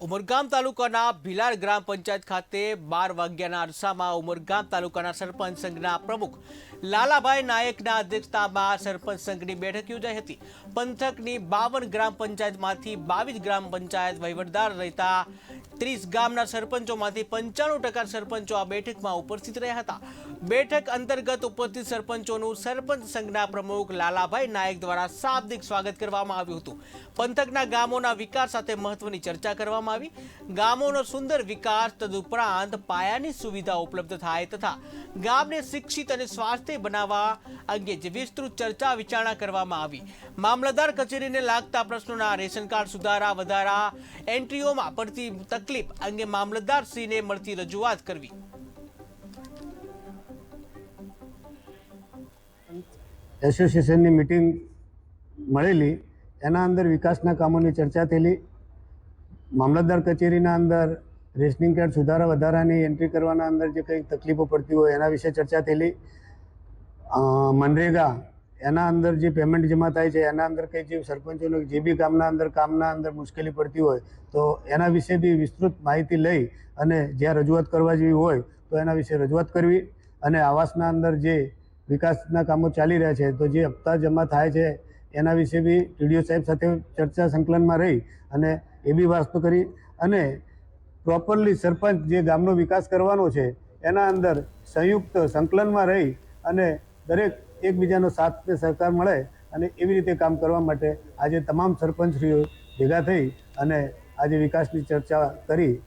ઉમરગામ તાલુકાના ભીલાર ગ્રામ પંચાયત ખાતે બાર વાગ્યાના અરસામાં ઉમરગામ તાલુકાના સરપંચ સંઘના પ્રમુખ લાલાભાઈ નાયકના અધ્યક્ષતામાં સરપંચ સંઘની બેઠક યોજાઈ હતી. પંથકની બાવન ગ્રામ પંચાયતમાંથી બાવીસ ગ્રામ પંચાયત વહીવટદાર રહેતા ત્રીસ ગામના સરપંચોમાંથી પંચાણું ટકા સરપંચો આ બેઠકમાં ઉપસ્થિત રહ્યા હતા. બેઠક અંતર્ગત ઉપસ્થિત સરપંચોનું સરપંચ સંઘના પ્રમુખ લાલાભાઈ નાયક દ્વારા શાબ્દિક સ્વાગત કરવામાં આવ્યું હતું. પંથકના ગામોના વિકાસ સાથે મહત્વની ચર્ચા કરવામાં આવી. ગામોનો સુંદર વિકાસ તદુપરાંત પાયાની સુવિધા ઉપલબ્ધ થાય તથા ગામને શિક્ષિત અને સ્વાસ્થ્ય બનાવવા અંગે જે વિસ્તૃત ચર્ચા વિચારણા કરવામાં આવી. મામલતદાર કચેરીને લાગતા પ્રશ્નોના રેશન કાર્ડ સુધારા વધારા એન્ટ્રીઓમાં પડતી તકલીફ અંગે મામલતદારશ્રીને મળતી રજૂઆત કરવી. એસોસિએશનની મિટિંગ મળેલી. એના અંદર વિકાસના કામોની ચર્ચા થયેલી. મામલતદાર કચેરીના અંદર રેશનિંગ કાર્ડ સુધારા વધારાની એન્ટ્રી કરવાના અંદર જે કંઈ તકલીફો પડતી હોય એના વિશે ચર્ચા થયેલી. મનરેગા, એના અંદર જે પેમેન્ટ જમા થાય છે, એના અંદર કંઈ જે સરપંચોને જે બી કામના અંદર કામના અંદર મુશ્કેલી પડતી હોય, તો એના વિશે બી વિસ્તૃત માહિતી લઈ અને જ્યાં રજૂઆત કરવા જેવી હોય, તો એના વિશે રજૂઆત કરવી અને આવાસના અંદર જે વિકાસના કામો ચાલી રહ્યા છે, તો જે હપ્તા જમા થાય છે એના વિશે બી ટીડીઓ સાહેબ સાથે ચર્ચા સંકલનમાં રહી અને એ બી વાસ્તુ કરી અને પ્રોપરલી સરપંચ જે ગામનો વિકાસ કરવાનો છે, એના અંદર સંયુક્ત સંકલનમાં રહી અને દરેક એકબીજાનો સાથ ને સહકાર મળે અને એવી રીતે કામ કરવા માટે આજે તમામ સરપંચશ્રીઓ ભેગા થઈ અને આજે વિકાસની ચર્ચા કરી.